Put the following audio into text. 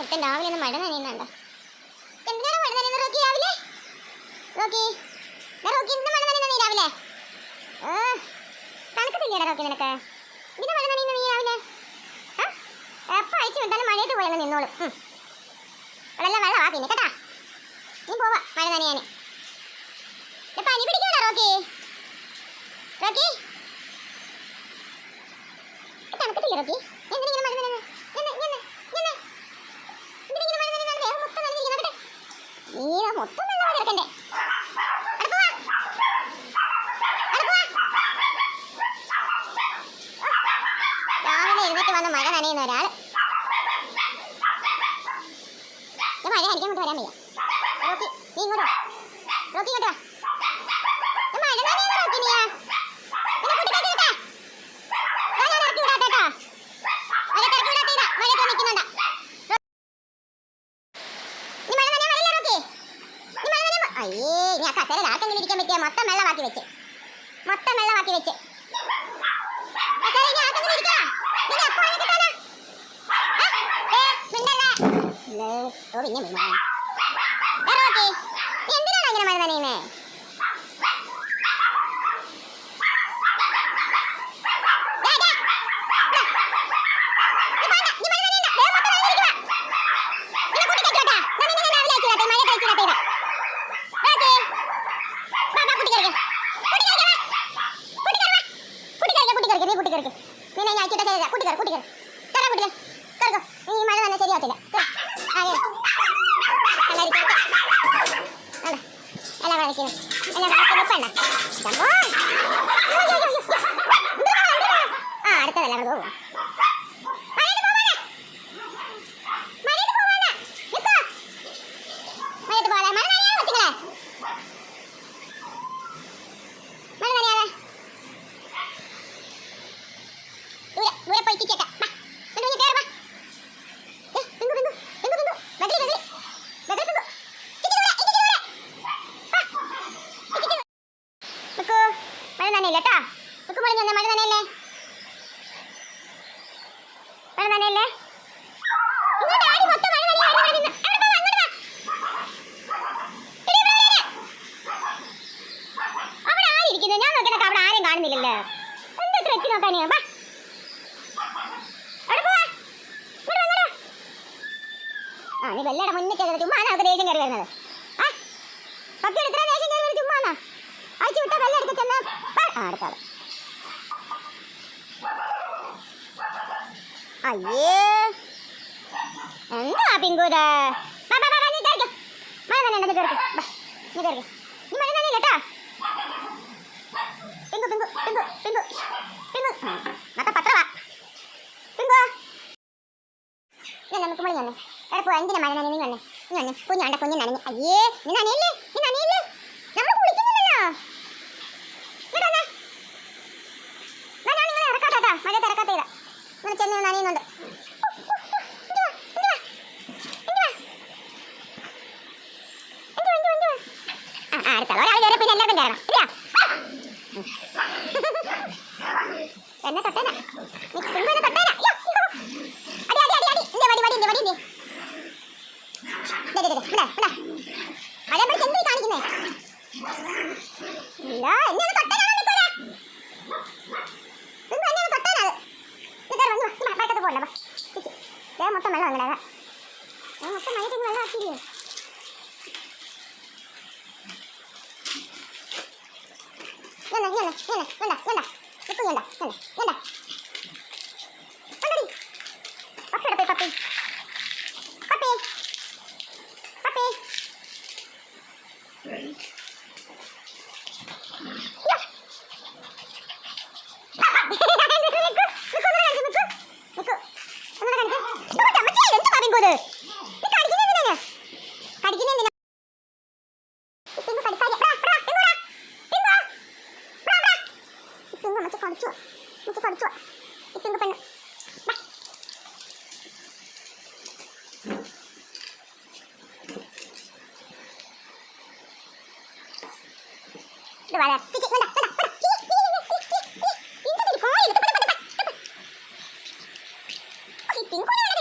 ഒട്ടും രാവിലെ ഒന്ന് മഴ നനയുന്നുണ്ടോ എന്തിനാണ് മഴ നനയുന്നത് റോക്കി രാവിലെ? റോക്കി റോക്കി ഇന്ന് മഴ നനയുന്ന നീ രാവിലെ? തണുക്കത്തില്ലേടാ റോക്കി നിനക്ക്. ഇതിന് മഴ നനയുന്ന നീ രാവിലെ? ആ? എപ്പോ അഴിച്ചു വിട്ടാലും മഴയത്ത് പോയെന്ന് നിന്നോളും. വെള്ളം വെള്ളം ആ പിന്നെ കേട്ടാ. നീ പോവാ മഴ നനയാൻ പനി പിടിക്കണോ റോക്കി. റോക്കി. തണുക്കത്തില്ലേ റോക്കി? എന്തിനിങ്ങനെ മഴ നനയുന്നത് നിന്ന്, നിന്ന്, നിന്ന്. എന്തിനിങ്ങനെ മഴ നനയുന്നത്? ദേഹം മൊത്തം നനഞ്ഞിരിക്കുന്നു, നോക്കട്ടെ. നീ ആ മൊത്തം വെള്ളമാ കിടക്കണ്ടേ. രാവിലെ എഴുന്നേറ്റ് വന്ന് മഴ നനയുന്ന ഇത് മഴ എനിക്ക് അങ്ങോട്ട് വരാൻ വയ്യ. റോക്കി നീ ഇങ്ങോട്ട് റോക്കി ഇങ്ങോട്ട് ஓகே மொத்தம் மெல்ல வாக்கி வச்சு. மொத்தம் மெல்ல வாக்கி வச்சு. ஓ இங்கே ஓகே. எந்த மாதிரி தானே എല്ലാം കളിക്കുന്നു. പെണ്ണ. സംഭവം. ആ, അടുത്തതല്ല, അവിടെ. ആരിയിരിക്കുന്നു ഞാൻ നോക്കിയിട്ട് അവിടെ ആരും കാണുന്നില്ലല്ലോ. എന്താ ഇത്ര എത്തി നോക്കാനേ? വാ. ആ നീ വെള്ളയുടെ മുന്നിൽ ചെന്നത് ചുമ്മാ നമുക്ക് ദേഷ്യം കയറി വരുന്നത്. ആ പപ്പിയുടെ ഇത്ര ദേഷ്യം കയറി വരുന്നത് ചുമ്മാ അയച്ചു വിട്ടാ വെള്ളം എടുത്ത് ആ അടുത്താൾ അയ്യേ. എന്താ പിങ്കൂത് വാ, വാ, വാ, വാ, നീ കേറിക്കോ. മഴ നനയണ്ട, നീ കേറിക്കോ. വാ, നീ കേറിക്കോ. നീ മഴ നനയില്ല കേട്ടോ. പിങ്കു പിങ്കു പിങ്കു പിങ്കു. പിങ്കു. ആ, മത്ത പത്രവാ പിങ്കു. ഞാൻ നമുക്ക് മണി വന്നേ എവിടെ പോവാ എന്തിനാ മഴ നനഞ്ഞു? വന്നേ. നീ വന്നേ. കുഞ്ഞു വേണ്ട കുഞ്ഞു നനഞ്ഞു. അയ്യേ നീ നനയല്ലേ? നീ നനയല്ലേ? നമ്മൾ കുളിക്കുന്നില്ലല്ലോ ഇങ്ങോട്ട് വന്നേ വാ, ഞാൻ നിങ്ങളെ ഇറക്കാട്ടോ കേട്ടോ മഴ തിറക്കാത്തതാ ഇങ്ങനെ ചെന്ന് നനയുന്നുണ്ട് ഇങ്ങ് വാ, ഇങ്ങ് വാ, ഇങ്ങ് വാ. ഇങ്ങ് വാ, ഇങ്ങ് വാ, ഇങ്ങ് വാ. ആ, ആ, അടുത്ത. ഒരാൾ കയറി പിന്നെ എല്ലാവർക്കും കയറണം ഇല്ല. എന്നെ തൊട്ടേനാ. പിങ്കു എന്നെ തൊട്ടേനാ. അടി അടി അടി അടി. ഇന്റെ വടി വടി ഇന്റെ വടി ഇന്റെ പിടിച്ച് എന്ത് കാണിക്കുന്നേ? ഇല്ല എന്നെ ഒന്ന് തൊട്ടേനാണോ നിൽക്കൂല പിങ്കു എന്നെ ഒന്ന് തൊട്ടേനാ ദേ മൊത്തം വെള്ളം അങ്ങനെ മൊത്തം മഴ വെള്ളം ആക്കിയില്ലേ Good. 我怎就放不住你就放着住你分不分了来。这玩意儿嘿嘿慢点慢点慢点。慢点咦咦咦咦咦咦咦咦这里就可以快点快点快点快点快点快点快点快点快点快点